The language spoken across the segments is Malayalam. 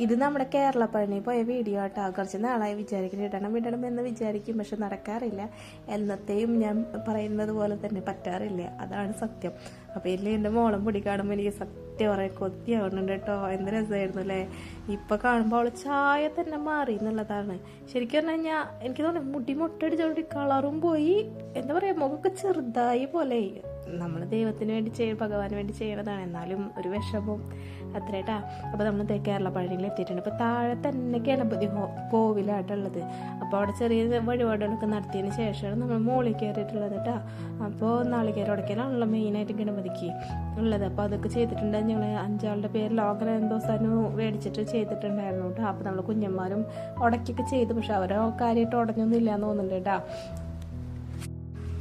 ഇത് നമ്മുടെ കേരള പഴനി പോയ വീഡിയോ ആട്ടോ. കുറച്ച് നാളായി വിചാരിക്കും ഇടണം ഇടണം എന്ന് വിചാരിക്കും പക്ഷെ നടക്കാറില്ല. എന്നത്തെയും ഞാൻ പറയുന്നത് പോലെ തന്നെ പറ്റാറില്ല. അതാണ് സത്യം. അപ്പോൾ ഇല്ല എന്റെ മോളം പൊടി കാണുമ്പോൾ എനിക്ക് സത്യം പറയാൻ കൊത്തിയാവുന്നുണ്ട് കേട്ടോ. എന്ത് രസമായിരുന്നു അല്ലേ? ഇപ്പം കാണുമ്പോൾ അവൾ ചായ തന്നെ മാറി എന്നുള്ളതാണ്. ശരിക്കും പറഞ്ഞു കഴിഞ്ഞാൽ എനിക്ക് തോന്നുന്നു മുടി മുട്ടടിച്ചോണ്ട് കളറും പോയി. എന്താ പറയുക മുഖമൊക്കെ ചെറുതായി പോലെ. നമ്മൾ ദൈവത്തിന് വേണ്ടി ചെയ്യ ഭഗവാന് വേണ്ടി ചെയ്യണതാണ്. എന്നാലും ഒരു വിഷമം അത്രേട്ടാ. അപ്പോൾ നമ്മൾ കേരള പഴനിയിൽ എത്തിയിട്ടുണ്ട്. അപ്പോൾ താഴെ തന്നെ ഗണപതി കോവിലായിട്ടുള്ളത് അപ്പോൾ അവിടെ ചെറിയ വഴിപാടുകളൊക്കെ നടത്തിയതിന് ശേഷമാണ് നമ്മൾ മുകളിൽ കയറിയിട്ടുള്ളത് കേട്ടോ അപ്പോൾ നാളികേരം ഉടക്കലാണല്ലോ മെയിനായിട്ട് ഗണപതിക്ക് ഉള്ളത്. അപ്പോൾ അതൊക്കെ ചെയ്തിട്ടുണ്ട്. ഞങ്ങൾ അഞ്ചാളുടെ പേര് ലോകൽ എന്തോ സ്ഥലം മേടിച്ചിട്ട് ചെയ്തിട്ടുണ്ടായിരുന്നു കേട്ടോ അപ്പോൾ നമ്മൾ കുഞ്ഞന്മാരും ഉടക്കൊക്കെ ചെയ്തു. പക്ഷെ അവരോ കാര്യമായിട്ട് ഉടഞ്ഞൊന്നും ഇല്ലാന്ന് തോന്നുന്നുണ്ട് കേട്ടോ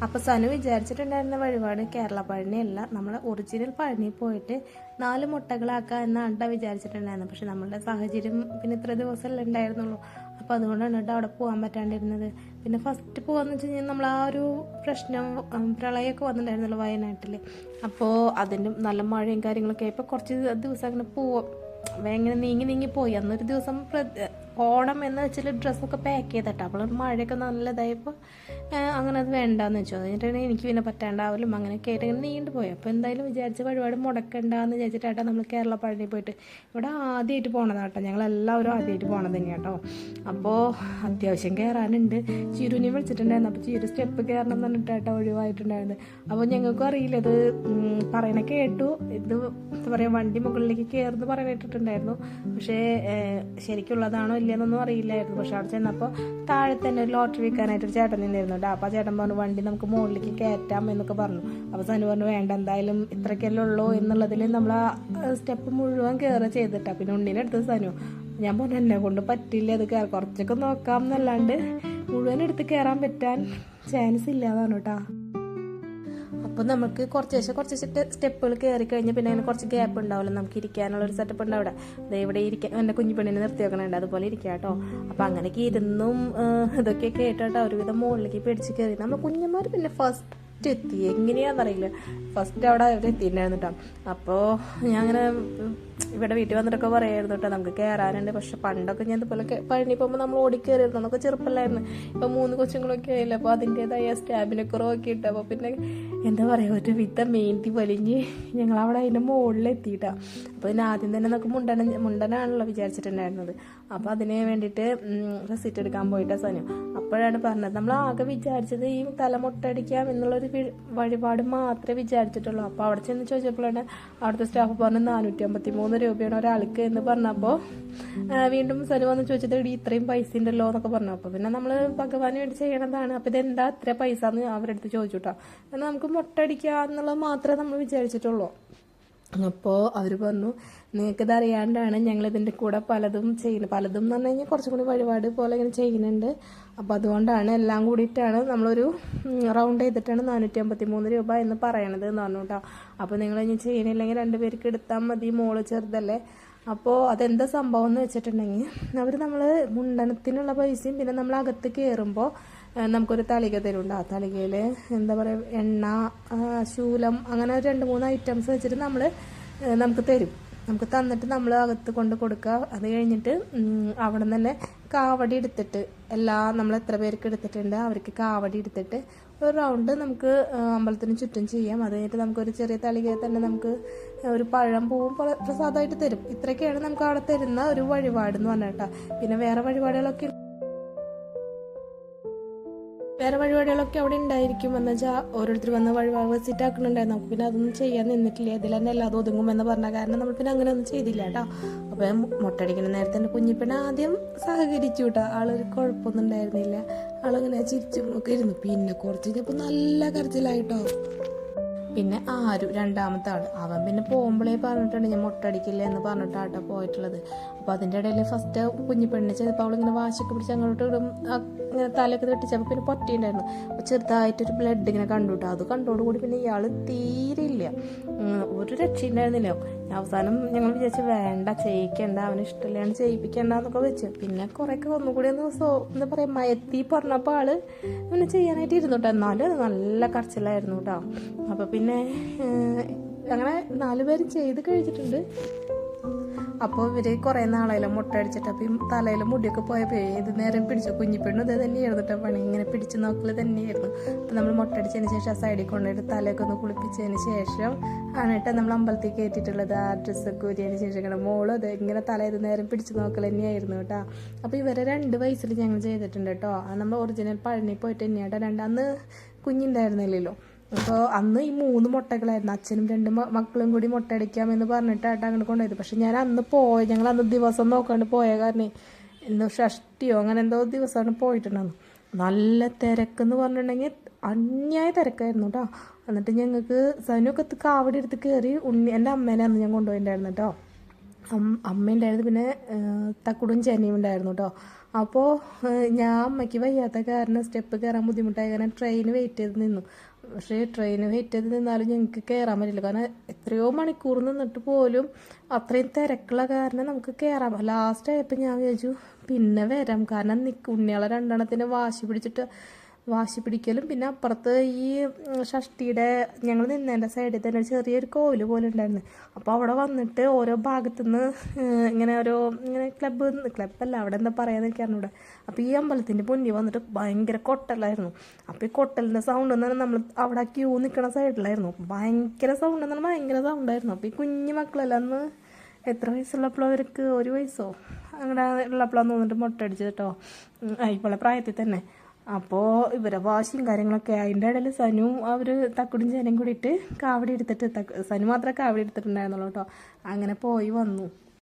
അപ്പോൾ സനു വിചാരിച്ചിട്ടുണ്ടായിരുന്ന വഴിപാട് കേരള പഴനിയല്ല. നമ്മൾ ഒറിജിനൽ പഴനി പോയിട്ട് നാല് മുട്ടകളാക്കുക എന്നാണ് ട്ടോ വിചാരിച്ചിട്ടുണ്ടായിരുന്നത്. പക്ഷെ നമ്മളുടെ സാഹചര്യം പിന്നെ ഇത്ര ദിവസമല്ലേ ഉണ്ടായിരുന്നുള്ളൂ. അപ്പോൾ അതുകൊണ്ടാണ് കേട്ടോ അവിടെ പോകാൻ പറ്റാണ്ടിരുന്നത്. പിന്നെ ഫസ്റ്റ് പോകാന്ന് വെച്ച് കഴിഞ്ഞാൽ നമ്മൾ ആ ഒരു പ്രശ്നം പ്രളയമൊക്കെ വന്നിട്ടുണ്ടായിരുന്നല്ലോ വയനാട്ടിൽ അപ്പോൾ അതിന്റെ നല്ല മഴയും കാര്യങ്ങളൊക്കെ ഇപ്പോൾ കുറച്ച് ദിവസം അങ്ങനെ പോവാം. ഇങ്ങനെ നീങ്ങി നീങ്ങി പോയി. അന്നൊരു ദിവസം ഓണം എന്ന് വെച്ചാൽ ഡ്രസ്സൊക്കെ പാക്ക് ചെയ്തിട്ടാണ് അപ്പോൾ മഴയൊക്കെ നല്ലതായപ്പോൾ അങ്ങനെ അത് വേണ്ടാന്ന് വെച്ചു. അത് എനിക്ക് പിന്നെ പറ്റാണ്ടാവലും അങ്ങനെയൊക്കെ ആയിട്ട് ഇങ്ങനെ നീണ്ടു പോയി. അപ്പോൾ എന്തായാലും വിചാരിച്ച പരിപാടി മുടക്കണ്ടെന്ന് വിചാരിച്ചിട്ടാട്ടോ നമ്മൾ കേരള പഴനി പോയിട്ട് ഇവിടെ ആദ്യമായിട്ട് പോണതാട്ടോ ഞങ്ങളെല്ലാവരും ആദ്യമായിട്ട് പോണത് തന്നെയാണ് കേട്ടോ. അപ്പോൾ അത്യാവശ്യം കയറാനുണ്ട് ചിരുവിനെ വിളിച്ചിട്ടുണ്ടായിരുന്നു. അപ്പോൾ ചിരു സ്റ്റെപ്പ് കയറണം എന്ന് പറഞ്ഞിട്ടാട്ടോ ഒഴിവായിട്ടുണ്ടായിരുന്നത് അപ്പോൾ ഞങ്ങൾക്കും അറിയില്ല. ഇത് പറയണ കേട്ടു. ഇത് എന്താ പറയുക വണ്ടി മുകളിലേക്ക് കയറുന്നു പറയാനിട്ടിട്ടുണ്ടായിരുന്നു പക്ഷേ ശരിക്കുള്ളതാണോ ഇല്ലയെന്നൊന്നും അറിയില്ലായിരുന്നു. പക്ഷെ അവിടെ ചെന്നപ്പോൾ താഴെ തന്നെ ഒരു ലോട്ടറി വിൽക്കാനായിട്ട് ഒരു ചേട്ടൻ നിന്നിരുന്നു കേട്ടോ അപ്പോൾ ചേട്ടൻ പറഞ്ഞു വണ്ടി നമുക്ക് മുകളിലേക്ക് കയറ്റാം എന്നൊക്കെ പറഞ്ഞു. അപ്പോൾ സനു പറഞ്ഞു വേണ്ട എന്തായാലും ഇത്രയ്ക്കല്ലേ ഉള്ളൂ എന്നുള്ളതിൽ നമ്മൾ ആ സ്റ്റെപ്പ് മുഴുവൻ കയറുക ചെയ്തിട്ടാ. പിന്നെ ഉണ്ണിനെ എടുത്തത് സനു ഞാൻ പറഞ്ഞു എന്നെ കൊണ്ട് പറ്റില്ല അത് കയറി കുറച്ചൊക്കെ നോക്കാം എന്നല്ലാണ്ട് മുഴുവൻ എടുത്ത് കയറാൻ പറ്റാൻ ചാൻസ് ഇല്ല അതാണ് കേട്ടോ അപ്പോൾ നമുക്ക് കുറച്ച് ശേഷം കുറച്ച് സ്റ്റെപ്പുകൾ കയറി കഴിഞ്ഞാൽ പിന്നെ അങ്ങനെ കുറച്ച് ഗ്യാപ്പ് ഉണ്ടാവില്ല നമുക്ക് ഇരിക്കാനുള്ള ഒരു സെറ്റപ്പ് ഉണ്ട് അവിടെ ദേ ഇവിടെ ഇരിക്കാൻ എന്റെ കുഞ്ഞു പെണ്ണിനെ നിർത്തി വെക്കണുണ്ട് അതുപോലെ ഇരിക്കുക കേട്ടോ. അപ്പോൾ അങ്ങനെയൊക്കെ ഇരുന്നും ഇതൊക്കെ കേട്ടോ ഒരുവിധം മുകളിലേക്ക് പിടിച്ച് കയറി നമ്മൾ കുഞ്ഞന്മാർ പിന്നെ ഫസ്റ്റ് എത്തി. എങ്ങനെയാണെന്നറിയില്ല. ഫസ്റ്റ് അവിടെ എത്തിയിട്ടുണ്ടായിരുന്നു കേട്ടോ. അപ്പോൾ ഞാൻ അങ്ങനെ ഇവിടെ വീട്ടിൽ വന്നിട്ടൊക്കെ പറയായിരുന്നു കേട്ടോ നമുക്ക് കയറാനുണ്ട് പക്ഷെ പണ്ടൊക്കെ ഞാൻ ഇതുപോലെ പഴനി പോകുമ്പോൾ നമ്മൾ ഓടിക്കയറിയിരുന്നു നമുക്ക് ചെറുപ്പമല്ലായിരുന്നു ഇപ്പം മൂന്ന് കൊച്ചുങ്ങളൊക്കെ ആയില്ല അപ്പോൾ അതിന്റെതായ സ്റ്റാബിനൊക്കെ നോക്കിയിട്ട് അപ്പോൾ പിന്നെ എന്താ പറയുക ഒരു വിത്ത മേന്തി വലിഞ്ഞ് ഞങ്ങൾ അവിടെ അതിന്റെ മുകളിലെത്തിയിട്ടാ അപ്പോൾ ഇതിന് ആദ്യം തന്നെ നമുക്ക് മുണ്ടന മുണ്ടനാണല്ലോ വിചാരിച്ചിട്ടുണ്ടായിരുന്നത്. അപ്പോൾ അതിന് വേണ്ടിയിട്ട് റെസിറ്റ് എടുക്കാൻ പോയിട്ടാ സനു. അപ്പോഴാണ് പറഞ്ഞത് നമ്മൾ ആകെ വിചാരിച്ചത് ഈ തലമുട്ടടിക്കാം എന്നുള്ളൊരു വി- വഴിപാട് മാത്രമേ വിചാരിച്ചിട്ടുള്ളൂ. അപ്പോൾ അവിടെ ചെന്ന് ചോദിച്ചപ്പോഴാണ് അവിടുത്തെ സ്റ്റാഫ് പറഞ്ഞത് നാനൂറ്റി അമ്പത്തി മൂന്ന് രൂപയാണ് ഒരാൾക്ക് എന്ന് പറഞ്ഞപ്പോൾ വീണ്ടും സനു വന്ന് ചോദിച്ചത് ഇടി ഇത്രയും പൈസ ഉണ്ടല്ലോ എന്നൊക്കെ പറഞ്ഞു. അപ്പോൾ പിന്നെ നമ്മൾ ഭഗവാന് വേണ്ടി ചെയ്യണതാണ്. അപ്പോൾ ഇതെന്താ ഇത്ര പൈസ എന്ന് അവരുടെ അടുത്ത് ചോദിച്ചു കേട്ടോ എന്നാൽ നമുക്ക് മുട്ടടിക്കുക എന്നുള്ളത് മാത്രമേ നമ്മൾ വിചാരിച്ചിട്ടുള്ളൂ. അപ്പോൾ അവർ പറഞ്ഞു നിങ്ങൾക്കിത് അറിയാണ്ടാണ് ഞങ്ങൾ ഇതിന്റെ കൂടെ പലതും ചെയ്യുന്നത്. പലതും എന്ന് പറഞ്ഞു കഴിഞ്ഞാൽ കുറച്ചും കൂടി വഴിപാട് പോലെ ഇങ്ങനെ ചെയ്യുന്നുണ്ട്. അപ്പോൾ അതുകൊണ്ടാണ് എല്ലാം കൂടിയിട്ടാണ് നമ്മളൊരു റൗണ്ട് ചെയ്തിട്ടാണ് നാനൂറ്റി അമ്പത്തി മൂന്ന് രൂപ എന്ന് പറയണത് എന്ന് പറഞ്ഞു കേട്ടോ അപ്പോൾ നിങ്ങൾ ഇനി ചെയ്യണില്ലെങ്കിൽ രണ്ട് പേർക്ക് എടുത്താൽ മതി. മോൾ ചെറുതല്ലേ. അപ്പോൾ അതെന്താ സംഭവം എന്ന് വെച്ചിട്ടുണ്ടെങ്കിൽ അവർ നമ്മൾ മുണ്ടനത്തിനുള്ള പൈസയും പിന്നെ നമ്മൾ അകത്ത് കയറുമ്പോൾ നമുക്കൊരു തളിക തരുന്നുണ്ട് ആ തളികയിൽ എന്താ പറയുക എണ്ണ ശൂലം അങ്ങനെ രണ്ട് മൂന്ന് ഐറ്റംസ് വെച്ചിട്ട് നമ്മൾ നമുക്ക് തരും. നമുക്ക് തന്നിട്ട് നമ്മൾ അകത്ത് കൊണ്ട് കൊടുക്കുക അത് കഴിഞ്ഞിട്ട് അവിടെ തന്നെ കാവടി എടുത്തിട്ട് എല്ലാ നമ്മൾ എത്ര പേർക്ക് എടുത്തിട്ടുണ്ട് അവർക്ക് കാവടി എടുത്തിട്ട് ഒരു റൗണ്ട് നമുക്ക് അമ്പലത്തിന് ചുറ്റും ചെയ്യാം. അത് കഴിഞ്ഞിട്ട് നമുക്കൊരു ചെറിയ തളികയിൽ തന്നെ നമുക്ക് ഒരു പഴം പൂവും പ്ര- പ്രസാദമായിട്ട് തരും. ഇത്രയൊക്കെയാണ് നമുക്ക് അവിടെ തരുന്ന ഒരു വഴിപാട് എന്ന് പറഞ്ഞിട്ടാ പിന്നെ വേറെ വഴിപാടുകളൊക്കെ വേറെ വഴിപാടുകളൊക്കെ അവിടെ ഉണ്ടായിരിക്കും. എന്ന് വെച്ചാൽ ഓരോരുത്തർ വന്ന് വഴിപാട് ആക്കുന്നുണ്ടായിരുന്നു. നമുക്ക് പിന്നെ അതൊന്നും ചെയ്യാൻ നിന്നിട്ടില്ല. ഇതിൽ തന്നെ എല്ലാം ഒതുങ്ങും എന്ന് പറഞ്ഞ കാരണം നമ്മൾ പിന്നെ അങ്ങനെ ഒന്നും ചെയ്തില്ല കേട്ടോ. അപ്പോൾ മുട്ടടിക്കുന്ന നേരത്തെ എന്റെ കുഞ്ഞിപ്പണ ആദ്യം സഹകരിച്ചു കേട്ടോ. ആളൊരു കുഴപ്പമൊന്നും ഉണ്ടായിരുന്നില്ല. ആളങ്ങനെ ചിരിച്ചും ഒക്കെ ഇരുന്നു. പിന്നെ കുറച്ച് കഴിഞ്ഞപ്പോൾ നല്ല കരച്ചിലായിട്ടോ പിന്നെ ആരു രണ്ടാമത്തെ ആൾ അവൻ പിന്നെ പോകുമ്പോഴേ പറഞ്ഞിട്ടുണ്ട് ഞാൻ മുട്ടടിക്കില്ല എന്ന് പറഞ്ഞിട്ടാട്ടോ പോയിട്ടുള്ളത്. അപ്പോൾ അതിന്റെ ഇടയിൽ ഫസ്റ്റ് കുഞ്ഞു പെണ്ണ് ചെയ്തപ്പോൾ അവളിങ്ങനെ വാശിക്ക് പിടിച്ച് അങ്ങോട്ട് ഇടും ഇങ്ങനെ തലയൊക്കെ തെട്ടിച്ചപ്പോൾ പിന്നെ പൊട്ടിയിട്ടുണ്ടായിരുന്നു. അപ്പോൾ ചെറുതായിട്ടൊരു ബ്ലഡ് ഇങ്ങനെ കണ്ടുട്ടോ അത് കണ്ടോടുകൂടി പിന്നെ ഇയാൾ തീരെ ഇല്ല ഒരു രക്ഷയുണ്ടായിരുന്നില്ല അവസാനം ഞങ്ങൾ വിചാരിച്ചു വേണ്ട ചെയ്യിക്കണ്ട അവന് ഇഷ്ടമില്ലാണ്ട് ചെയ്യിപ്പിക്കണ്ട എന്നൊക്കെ വെച്ചു. പിന്നെ കുറേയൊക്കെ ഒന്നുകൂടി ഒന്ന് സോ എന്താ പറയുക മയത്തി പറഞ്ഞപ്പോൾ ആൾ ഇങ്ങനെ ചെയ്യാനായിട്ട് ഇരുന്നു കേട്ടോ എന്നാലും അത് നല്ല കരച്ചിലായിരുന്നു കേട്ടോ അപ്പോൾ പിന്നെ ഏഹ്, അങ്ങനെ നാലുപേരും ചെയ്ത് കഴിച്ചിട്ടുണ്ട് അപ്പോൾ ഇവർ കുറേ നാളായാലും മുട്ട അടിച്ചിട്ട് അപ്പോൾ ഈ തലയിൽ മുടിയൊക്കെ പോയപ്പോൾ ഏത് നേരം പിടിച്ചു? കുഞ്ഞിപ്പെണ്ണും ഇതേ തന്നെയായിരുന്നു കേട്ടോ പണി. ഇങ്ങനെ പിടിച്ച് നോക്കൽ തന്നെയായിരുന്നു. അപ്പോൾ നമ്മൾ മുട്ട അടിച്ചതിന് ശേഷം ആ സൈഡിൽ കൊണ്ടുപോയിട്ട് തലയൊക്കെ ഒന്ന് കുളിപ്പിച്ചതിന് ശേഷം ആണ് നമ്മൾ അമ്പലത്തിൽ കയറ്റിയിട്ടുള്ളത് ആ ഡ്രസ്സൊക്കെ ഊരിയതിന് ശേഷം ഇങ്ങനെ മോളും അത് ഇങ്ങനെ തല ഏത് നേരം പിടിച്ച് നോക്കൽ തന്നെയായിരുന്നു കേട്ടോ. അപ്പോൾ ഇവരെ രണ്ട് വയസ്സിൽ ഞങ്ങൾ ചെയ്തിട്ടുണ്ട് കേട്ടോ. നമ്മൾ ഒറിജിനൽ പഴനി പോയിട്ട് തന്നെയാണ് രണ്ട് അന്ന് കുഞ്ഞുണ്ടായിരുന്നില്ലല്ലോ. അപ്പോൾ അന്ന് ഈ മൂന്ന് മുട്ടകളായിരുന്നു. അച്ഛനും രണ്ട് മക്കളും കൂടി മുട്ട അടിക്കാമെന്ന് പറഞ്ഞിട്ടായിട്ട് അങ്ങോട്ട് കൊണ്ടുപോയത്. പക്ഷെ ഞാൻ അന്ന് പോയ ഞങ്ങൾ അന്ന് ദിവസം നോക്കാണ്ട് പോയ കാരണം എന്തോ ഷഷ്ടിയോ അങ്ങനെ എന്തോ ദിവസമാണ് പോയിട്ടുണ്ടായിരുന്നു നല്ല തിരക്കെന്ന് പറഞ്ഞിട്ടുണ്ടെങ്കിൽ അന്യായ തിരക്കായിരുന്നു കേട്ടോ എന്നിട്ട് ഞങ്ങൾക്ക് സനുവൊക്കെ കാവടി എടുത്ത് കയറി ഉണ്ണി എന്റെ അമ്മേനെ അന്ന് ഞാൻ കൊണ്ടുപോയിട്ടുണ്ടായിരുന്നു കേട്ടോ അമ്മ ഉണ്ടായിരുന്നു പിന്നെ തക്കുടും ചെനയും ഉണ്ടായിരുന്നു കേട്ടോ അപ്പോൾ ഞാൻ അമ്മയ്ക്ക് വയ്യാത്ത കാരണം സ്റ്റെപ്പ് കയറാൻ ബുദ്ധിമുട്ടായ കാരണം ട്രെയിൻ വെയിറ്റ് ചെയ്ത് നിന്നു. പക്ഷേ ട്രെയിൻ വെയിറ്റ് ചെയ്ത് നിന്നാലും ഞങ്ങൾക്ക് കയറാൻ പറ്റില്ല. കാരണം എത്രയോ മണിക്കൂർ നിന്നിട്ട് പോലും അത്രയും തിരക്കുള്ള കാരണം നമുക്ക് കയറാം ലാസ്റ്റ് ആയപ്പോൾ ഞാൻ വിചാരിച്ചു പിന്നെ വരാം. കാരണം നിക്ക് ഉണ്ണികളെ രണ്ടെണ്ണത്തിന് വാശി പിടിച്ചിട്ട് വാശി പിടിക്കലും പിന്നെ അപ്പുറത്ത് ഈ ഷഷ്ടിയുടെ ഞങ്ങൾ നിന്നതിന്റെ സൈഡിൽ തന്നെ ചെറിയൊരു കോവിൽ പോലെ ഉണ്ടായിരുന്നു. അപ്പോൾ അവിടെ വന്നിട്ട് ഓരോ ഭാഗത്തുനിന്ന് ഇങ്ങനെ ഓരോ ഇങ്ങനെ ക്ലബ്ബ് ക്ലബ്ബല്ല അവിടെ എന്താ പറയാന്ന് എനിക്ക് അപ്പോൾ ഈ അമ്പലത്തിന്റെ മുന്നിൽ വന്നിട്ട് ഭയങ്കര കൊട്ടലായിരുന്നു. അപ്പോൾ ഈ കൊട്ടലിന്റെ സൗണ്ട് എന്ന് പറഞ്ഞാൽ നമ്മൾ അവിടെ ക്യൂ നിൽക്കുന്ന സൈഡിലായിരുന്നു ഭയങ്കര സൗണ്ട് എന്ന് പറഞ്ഞാൽ ഭയങ്കര സൗണ്ടായിരുന്നു അപ്പോൾ ഈ കുഞ്ഞു മക്കളെല്ലാം അന്ന് എത്ര വയസ്സുള്ളപ്പോൾ അവർക്ക്? ഒരു വയസ്സോ? അങ്ങനെ ഉള്ളപ്പോഴാണ് തോന്നിട്ട് മുട്ട അടിച്ചത് കേട്ടോ. ഇപ്പോളെ പ്രായത്തിൽ തന്നെ. അപ്പോൾ ഇവരെ വാശിയും കാര്യങ്ങളൊക്കെ അതിന്റെ ഇടയിൽ സനുവും അവർ തക്കുടും ചേനയും കൂടിയിട്ട് കാവടി എടുത്തിട്ട് തക്ക് സനു മാത്രമേ കാവടി എടുത്തിട്ടുണ്ടായിരുന്നുള്ളൂ കേട്ടോ. അങ്ങനെ പോയി വന്നു.